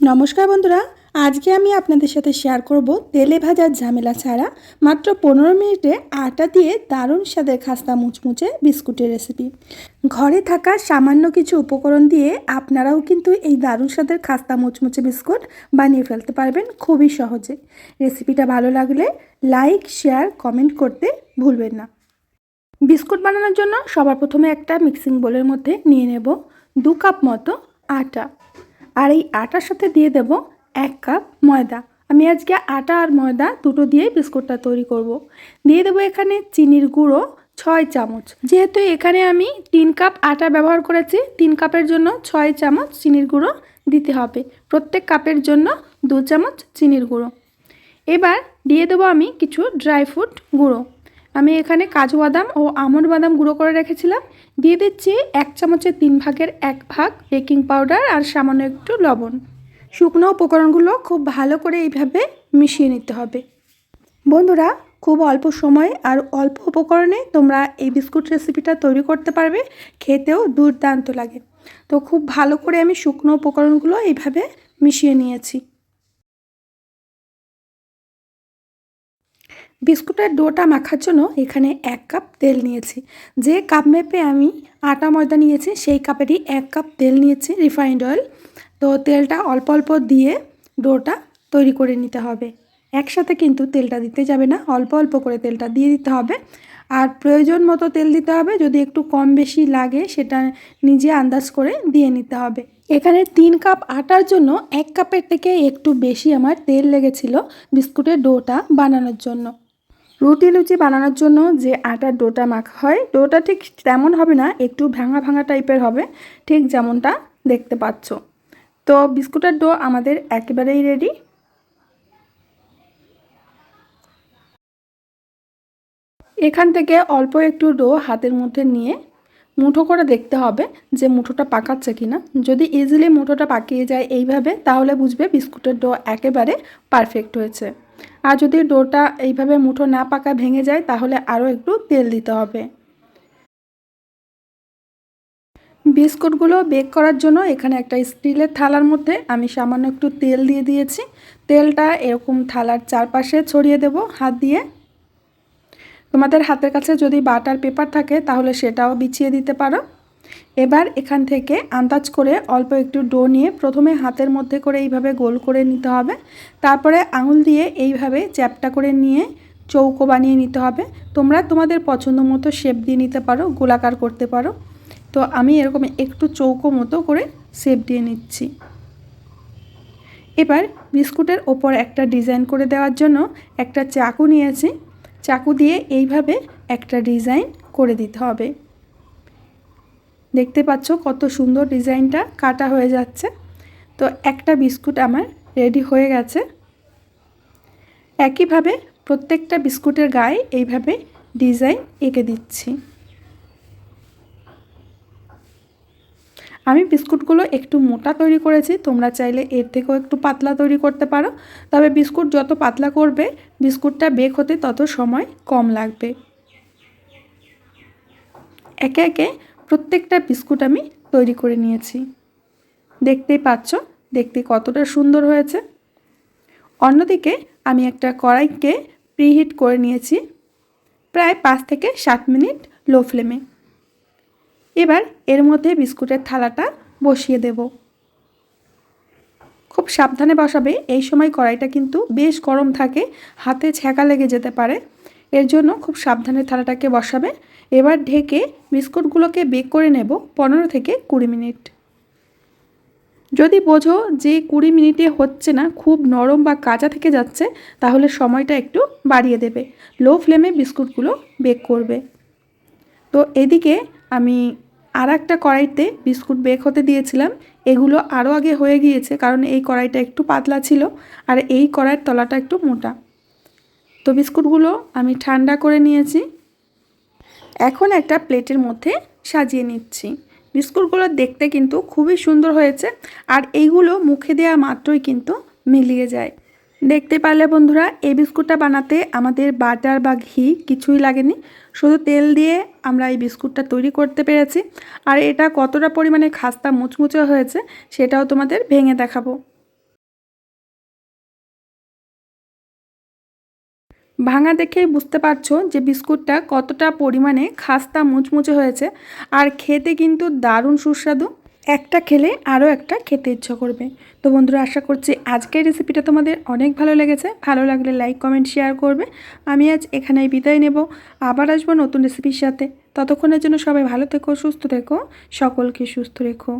নমস্কার বন্ধুরা, আজকে আমি আপনাদের সাথে শেয়ার করব তেলে ভাজার ঝামেলা ছাড়া মাত্র পনেরো মিনিটে আটা দিয়ে দারুণ স্বাদের খাস্তা মুচমুচে বিস্কুটের রেসিপি ঘরে থাকা সামান্য কিছু উপকরণ দিয়ে আপনারাও কিন্তু এই দারুণ স্বাদের খাস্তা মুচমুচে বিস্কুট বানিয়ে ফেলতে পারবেন খুবই সহজে। রেসিপিটা ভালো লাগলে লাইক শেয়ার কমেন্ট করতে ভুলবেন না। বিস্কুট বানানোর জন্য সবার প্রথমে একটা মিক্সিং বোলের মধ্যে নিয়ে নেব দু কাপ মতো আটা। আর এই আটার সাথে দিয়ে দেব এক কাপ ময়দা। আমি আজকে আটা আর ময়দা দুটো দিয়েই বিস্কুটটা তৈরি করব। দিয়ে দেবো এখানে চিনির গুঁড়ো ছয় চামচ। যেহেতু এখানে আমি তিন কাপ আটা ব্যবহার করেছি, তিন কাপের জন্য ছয় চামচ চিনির গুঁড়ো দিতে হবে। প্রত্যেক কাপের জন্য দু চামচ চিনির গুঁড়ো। এবার দিয়ে দেবো আমি কিছু ড্রাই ফ্রুট গুঁড়ো। আমি এখানে কাজু বাদাম ও আমন্ড বাদাম গুঁড়ো করে রেখেছিলাম। দিয়ে দিচ্ছি এক চামচের তিন ভাগের এক ভাগ বেকিং পাউডার আর সামান্য একটু লবণ। শুকনো উপকরণগুলো খুব ভালো করে এইভাবে মিশিয়ে নিতে হবে। বন্ধুরা, খুব অল্প সময় আর অল্প উপকরণে তোমরা এই বিস্কুট রেসিপিটা তৈরি করতে পারবে। খেতেও দুর্দান্ত লাগে। তো খুব ভালো করে আমি শুকনো উপকরণগুলো এইভাবে মিশিয়ে নিয়েছি। বিস্কুটের ডোটা মাখার জন্য এখানে এক কাপ তেল নিয়েছি। যে কাপ মেপে আমি আটা, ময়দা নিয়েছি, সেই কাপেরই এক কাপ তেল নিয়েছি, রিফাইন্ড অয়েল। তো তেলটা অল্প অল্প দিয়ে ডোটা তৈরি করে নিতে হবে। একসাথে কিন্তু তেলটা দিতে যাবে না, অল্প অল্প করে তেলটা দিয়ে দিতে হবে। আর প্রয়োজন মতো তেল দিতে হবে, যদি একটু কম বেশি লাগে সেটা নিজে আন্দাজ করে দিয়ে নিতে হবে। এখানে তিন কাপ আটার জন্য এক কাপের থেকে একটু বেশি আমার তেল লেগেছিল বিস্কুটের ডোটা বানানোর জন্য। রুটি লুচি বানানোর জন্য যে আটার ডোটা মাখা হয়, ডোটা ঠিক তেমন হবে না, একটু ভাঙা ভাঙা টাইপের হবে, ঠিক যেমনটা দেখতে পাচ্ছ। তো বিস্কুটের ডো আমাদের একেবারেই রেডি এখান থেকে অল্প একটু ডো হাতের মধ্যে নিয়ে মুঠো করে দেখতে হবে যে মুঠোটা পাকাচ্ছে কিনা। যদি ইজিলি মুঠোটা পাকিয়ে যায় এইভাবে, তাহলে বুঝবে বিস্কুটের ডো একেবারে পারফেক্ট হয়েছে। আর যদি ডোটা এইভাবে মুঠো না পাকা ভেঙে যায়, তাহলে আরও একটু তেল দিতে হবে। বিস্কুটগুলো বেক করার জন্য এখানে একটা স্টিলের থালার মধ্যে আমি সামান্য একটু তেল দিয়ে দিয়েছি। তেলটা এরকম থালার চারপাশে ছড়িয়ে দেব হাত দিয়ে। তোমাদের হাতের কাছে যদি বাটার পেপার থাকে, তাহলে সেটাও বিছিয়ে দিতে পারো। এবার এখান থেকে আন্দাজ করে অল্প একটু ডো নিয়ে প্রথমে হাতের মধ্যে করে এইভাবে গোল করে নিতে হবে। তারপরে আঙুল দিয়ে এইভাবে চ্যাপটা করে নিয়ে চৌকো বানিয়ে নিতে হবে। তোমরা তোমাদের পছন্দ মতো শেপ দিয়ে নিতে পারো, গোলাকার করতে পারো। তো আমি এরকম একটু চৌকো মতো করে শেপ দিয়ে নিচ্ছি। এবার বিস্কুটের ওপর একটা ডিজাইন করে দেওয়ার জন্য একটা চাকু নিয়েছি। চাকু দিয়ে এইভাবে একটা ডিজাইন করে দিতে হবে। দেখতে পাচ্ছ কত সুন্দর ডিজাইনটা কাটা হয়ে যাচ্ছে। তো একটা বিস্কুট আমার রেডি হয়ে গেছে। একইভাবে প্রত্যেকটা বিস্কুটের গায়ে এইভাবে ডিজাইন এঁকে দিচ্ছি। আমি বিস্কুটগুলো একটু মোটা তৈরি করেছি, তোমরা চাইলে এর থেকেও একটু পাতলা তৈরি করতে পারো। তবে বিস্কুট যত পাতলা করবে, বিস্কুটটা বেক হতে তত সময় কম লাগবে। একে একে প্রত্যেকটা বিস্কুট আমি তৈরি করে নিয়েছি। দেখতেই পাচ্ছ, দেখতে কতটা সুন্দর হয়েছে। অন্যদিকে আমি একটা কড়াইকে প্রিহিট করে নিয়েছি প্রায় পাঁচ থেকে সাত মিনিট লো ফ্লেমে। এবার এর মধ্যে বিস্কুটের থালাটা বসিয়ে দেব। খুব সাবধানে বসাবে, এই সময় কড়াইটা কিন্তু বেশ গরম থাকে, হাতে ছ্যাঁকা লেগে যেতে পারে। এর জন্য খুব সাবধানে থালাটাকে বসাবে। এবার ঢেকে বিস্কুটগুলোকে বেক করে নেব পনেরো থেকে কুড়ি মিনিট। যদি বোঝো যে কুড়ি মিনিটে হচ্ছে না, খুব নরম বা কাঁচা থেকে যাচ্ছে, তাহলে সময়টা একটু বাড়িয়ে দেবে। লো ফ্লেমে বিস্কুটগুলো বেক করবে। তো এদিকে আমি আর একটা কড়াইতে বিস্কুট বেক হতে দিয়েছিলাম। এগুলো আরও আগে হয়ে গিয়েছে, কারণ এই কড়াইটা একটু পাতলা ছিল, আর এই কড়াইয়ের তলাটা একটু মোটা। তো বিস্কুটগুলো আমি ঠান্ডা করে নিয়েছি। এখন একটা প্লেটের মধ্যে সাজিয়ে নিচ্ছি। বিস্কুটগুলো দেখতে কিন্তু খুবই সুন্দর হয়েছে আর এইগুলো মুখে দেওয়া মাত্রই কিন্তু মিলিয়ে যায়। দেখতে পারলে বন্ধুরা, এই বিস্কুটটা বানাতে আমাদের বাটার বা ঘি কিছুই লাগেনি। শুধু তেল দিয়ে আমরা এই বিস্কুটটা তৈরি করতে পেরেছি। আর এটা কতটা পরিমাণে খাস্তা মুচমুচে হয়েছে, সেটাও তোমাদের ভেঙে দেখাবো। ভাঙা দেখেই বুঝতে পারছ যে বিস্কুটটা কতটা পরিমাণে খাস্তা মুচমুচে হয়েছে। আর খেতে কিন্তু দারুণ সুস্বাদু। একটা খেলে আরও একটা খেতে ইচ্ছা করবে। তো বন্ধুরা, আশা করছি আজকের রেসিপিটা তোমাদের অনেক ভালো লেগেছে। ভালো লাগলে লাইক কমেন্ট শেয়ার করবে। আমি আজ এখানেই বিদায় নেব। আবার আসব নতুন রেসিপির সাথে। ততক্ষণের জন্য সবাই ভালো থেকো, সুস্থ থেকো, সকলকে সুস্থ রেখো।